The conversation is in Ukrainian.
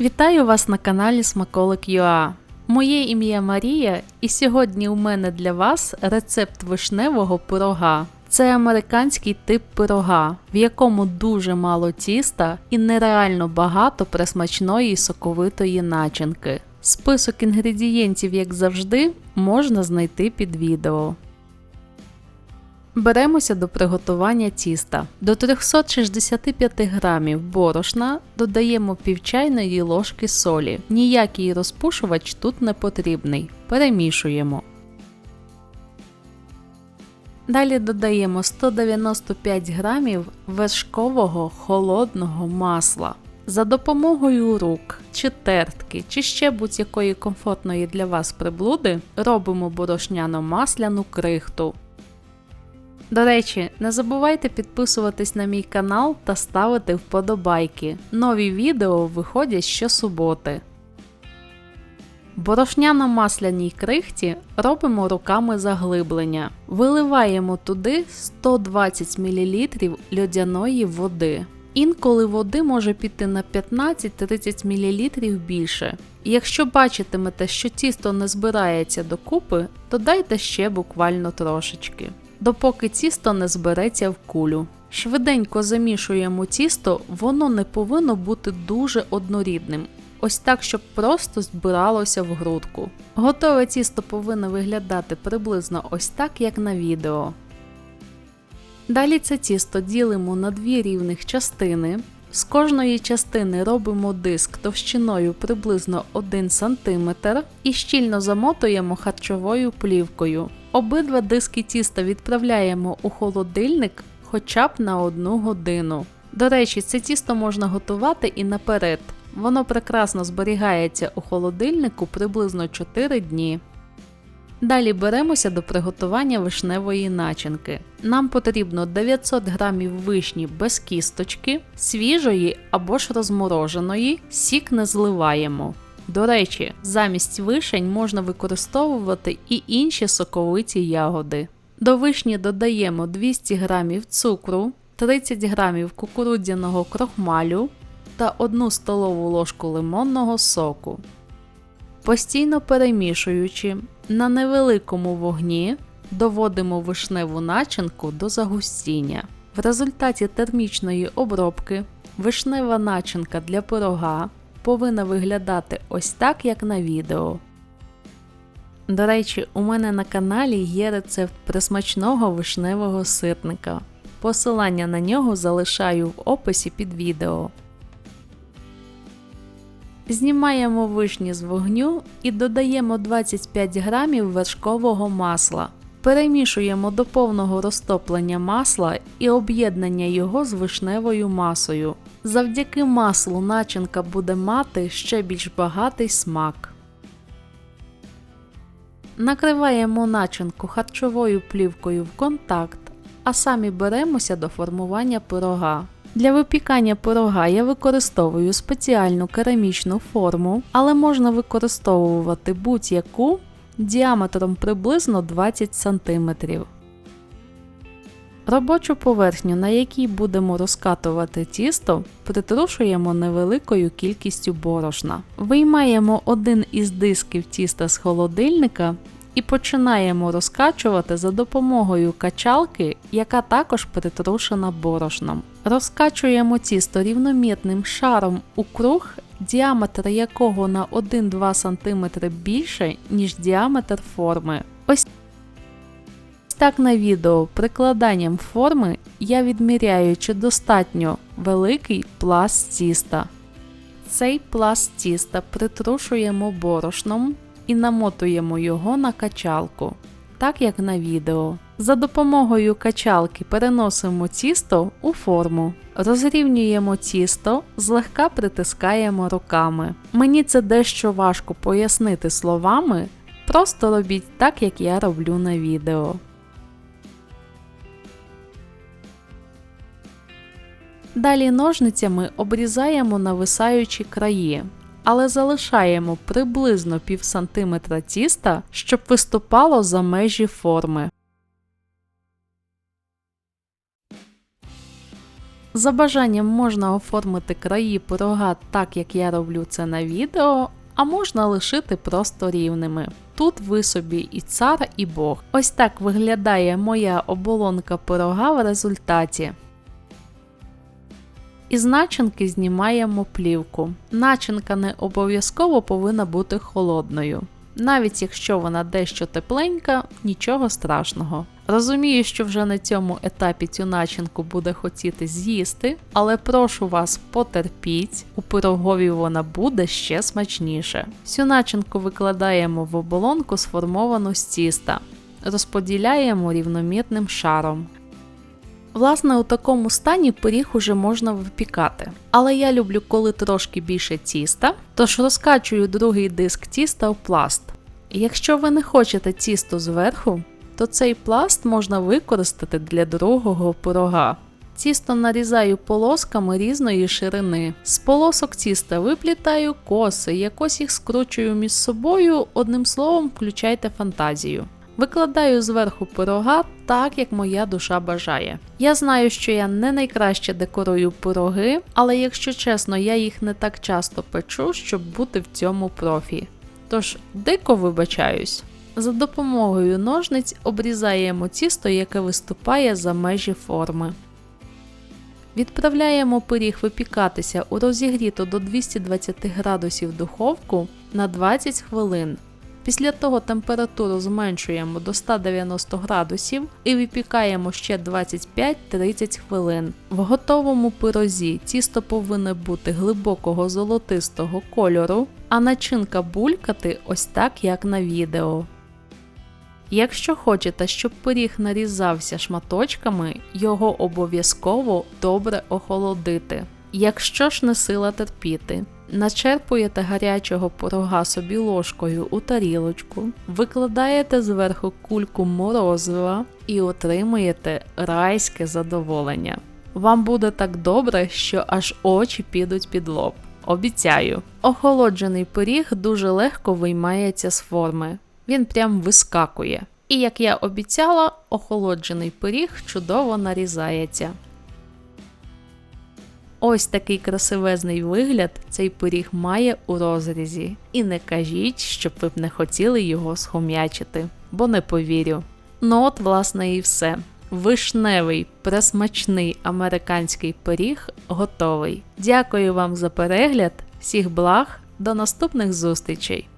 Вітаю вас на каналі Смаколик Моє ім'я Марія, і сьогодні у мене для вас рецепт вишневого пирога. Це американський тип пирога, в якому дуже мало тіста і нереально багато присмачної соковитої начинки. Список інгредієнтів, як завжди, можна знайти під відео. Беремося до приготування тіста. До 365 грамів борошна додаємо пів чайної ложки солі. Ніякий розпушувач тут не потрібний. Перемішуємо. Далі додаємо 195 грамів вершкового холодного масла. За допомогою рук чи тертки, чи ще будь-якої комфортної для вас приблуди робимо борошняно-масляну крихту. До речі, не забувайте підписуватись на мій канал та ставити вподобайки. Нові відео виходять щосуботи. Борошняно-масляній крихті робимо руками заглиблення. Виливаємо туди 120 мл льодяної води. Інколи води може піти на 15-30 мл більше. Якщо бачитимете, що тісто не збирається докупи, додайте ще буквально трошечки допоки тісто не збереться в кулю. Швиденько замішуємо тісто, воно не повинно бути дуже однорідним. Ось так, щоб просто збиралося в грудку. Готове тісто повинно виглядати приблизно ось так, як на відео. Далі це тісто ділимо на дві рівних частини. З кожної частини робимо диск товщиною приблизно 1 см і щільно замотуємо харчовою плівкою. Обидва диски тіста відправляємо у холодильник хоча б на одну годину. До речі, це тісто можна готувати і наперед. Воно прекрасно зберігається у холодильнику приблизно 4 дні. Далі беремося до приготування вишневої начинки. Нам потрібно 900 г вишні без кісточки, свіжої або ж розмороженої, сік не зливаємо. До речі, замість вишень можна використовувати і інші соковиті ягоди. До вишні додаємо 200 г цукру, 30 г кукурудзяного крохмалю та 1 столову ложку лимонного соку. Постійно перемішуючи, на невеликому вогні доводимо вишневу начинку до загустіння. В результаті термічної обробки вишнева начинка для пирога повинна виглядати ось так, як на відео. До речі, у мене на каналі є рецепт присмачного вишневого сирника. Посилання на нього залишаю в описі під відео. Знімаємо вишні з вогню і додаємо 25 грамів вершкового масла. Перемішуємо до повного розтоплення масла і об'єднання його з вишневою масою. Завдяки маслу начинка буде мати ще більш багатий смак. Накриваємо начинку харчовою плівкою в контакт, а самі беремося до формування пирога. Для випікання пирога я використовую спеціальну керамічну форму, але можна використовувати будь-яку діаметром приблизно 20 см. Робочу поверхню, на якій будемо розкатувати тісто, притрушуємо невеликою кількістю борошна. Виймаємо один із дисків тіста з холодильника і починаємо розкачувати за допомогою качалки, яка також притрушена борошном. Розкачуємо тісто рівномірним шаром у круг, діаметр якого на 1-2 см більше, ніж діаметр форми. Ось так на відео прикладанням форми я відміряю, чи достатньо великий пласт тіста. Цей пласт тіста притрушуємо борошном і намотуємо його на качалку, так як на відео. За допомогою качалки переносимо тісто у форму, розрівнюємо тісто, злегка притискаємо руками. Мені це дещо важко пояснити словами, просто робіть так, як я роблю на відео. Далі ножницями обрізаємо нависаючі краї, але залишаємо приблизно пів сантиметра тіста, щоб виступало за межі форми. За бажанням можна оформити краї пирога так, як я роблю це на відео, а можна лишити просто рівними. Тут ви собі і цар, і Бог. Ось так виглядає моя оболонка пирога в результаті. Із начинки знімаємо плівку. Начинка не обов'язково повинна бути холодною. Навіть якщо вона дещо тепленька, нічого страшного. Розумію, що вже на цьому етапі цю начинку буде хотіти з'їсти, але прошу вас, потерпіть, у пирогові вона буде ще смачніше. Всю начинку викладаємо в оболонку, сформовану з тіста, розподіляємо рівномірним шаром. Власне, у такому стані пиріг уже можна випікати. Але я люблю, коли трошки більше тіста, тож розкачую другий диск тіста у пласт. Якщо ви не хочете тісто зверху, то цей пласт можна використати для другого пирога. Тісто нарізаю полосками різної ширини. З полосок тіста виплітаю коси, якось їх скручую між собою, одним словом, включайте фантазію. Викладаю зверху пирога так, як моя душа бажає. Я знаю, що я не найкраще декорую пироги, але якщо чесно, я їх не так часто печу, щоб бути в цьому профі. Тож дико вибачаюсь. За допомогою ножниць обрізаємо тісто, яке виступає за межі форми. Відправляємо пиріг випікатися у розігріту до 220 градусів духовку на 20 хвилин. Після того температуру зменшуємо до 190 градусів і випікаємо ще 25-30 хвилин. В готовому пирозі тісто повинне бути глибокого золотистого кольору, а начинка булькати ось так, як на відео. Якщо хочете, щоб пиріг нарізався шматочками, його обов'язково добре охолодити. Якщо ж не сила терпіти, начерпуєте гарячого порога собі ложкою у тарілочку, викладаєте зверху кульку морозива і отримуєте райське задоволення. Вам буде так добре, що аж очі підуть під лоб. Обіцяю, охолоджений пиріг дуже легко виймається з форми. Він прям вискакує. І як я обіцяла, охолоджений пиріг чудово нарізається. Ось такий красивезний вигляд цей пиріг має у розрізі. І не кажіть, щоб ви б не хотіли його схом'ячити, бо не повірю. Ну от, власне, і все. Вишневий, пресмачний американський пиріг готовий. Дякую вам за перегляд, всіх благ, до наступних зустрічей!